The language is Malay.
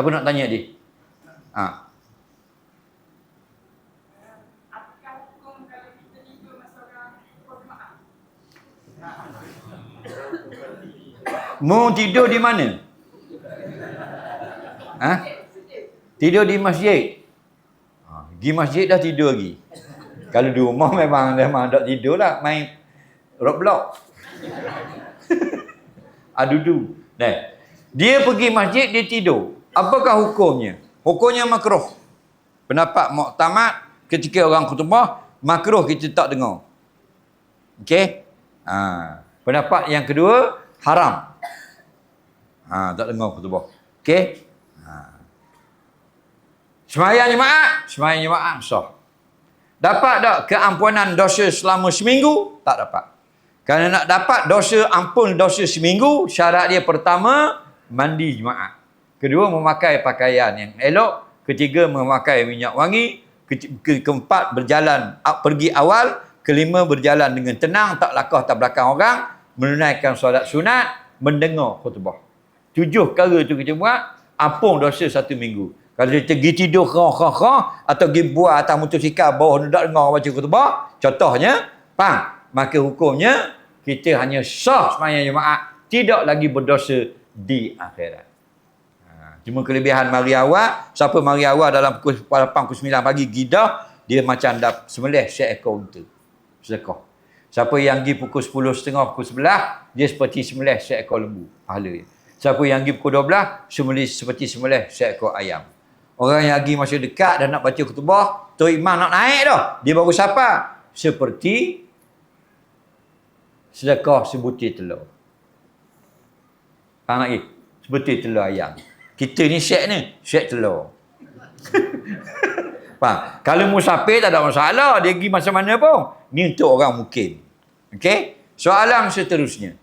Siapa nak tanya dia? Ha. Kita tidur di mana? Ha? Tidur di masjid. Ha, pergi masjid dah tidur lagi. Kalau di rumah memang memang tak tidur lah. Main Roblox. Adudu. Nah, dia pergi masjid, dia tidur. Apakah hukumnya? Hukumnya makruh. Pendapat muktamad ketika orang khutbah, makruh kita tak dengar. Okey? Ha. Pendapat yang kedua, haram. Ha, tak dengar khutbah. Okey? Ha. Semayang jemaah, semayang jemaah sah. Dapat tak keampunan dosa selama seminggu? Tak dapat. Kerana nak dapat dosa ampun dosa seminggu, syarat dia pertama mandi jemaah. Kedua memakai pakaian yang elok, ketiga memakai minyak wangi, ke, ke, keempat berjalan pergi awal, kelima berjalan dengan tenang, tak lakah tak belakang orang, menunaikan solat sunat, mendengar khutbah. Tujuh perkara tu kita buat, ampun dosa satu minggu. Kalau kita pergi tidur kerah-kerah atau pergi buat atas motosikal bawah nak dengar baca khutbah, contohnya, faham? Maka hukumnya, kita hanya sah semayang jemaah, tidak lagi berdosa di akhirat. Cuma kelebihan mari awal, siapa mari awal dalam pukul 8, pukul 9 pagi gidah, dia macam dah semelih seekor unta. Sedekah. Siapa yang pergi pukul 10 setengah, pukul 11, dia seperti semelih seekor lembu. Pahala dia. Siapa yang pergi pukul 12, semelih, seperti semelih seekor ayam. Orang yang pergi masa dekat dan nak baca khutbah, Tok Imam nak naik dah. Dia baru sapa. Seperti sedekah sebutir telur. Faham lagi? Sebutir telur ayam. Kita ni set ni, set telur. Faham? Kalau musafir tak ada masalah. Dia pergi macam mana pun. Ni untuk orang mungkin. Okey? Soalan seterusnya.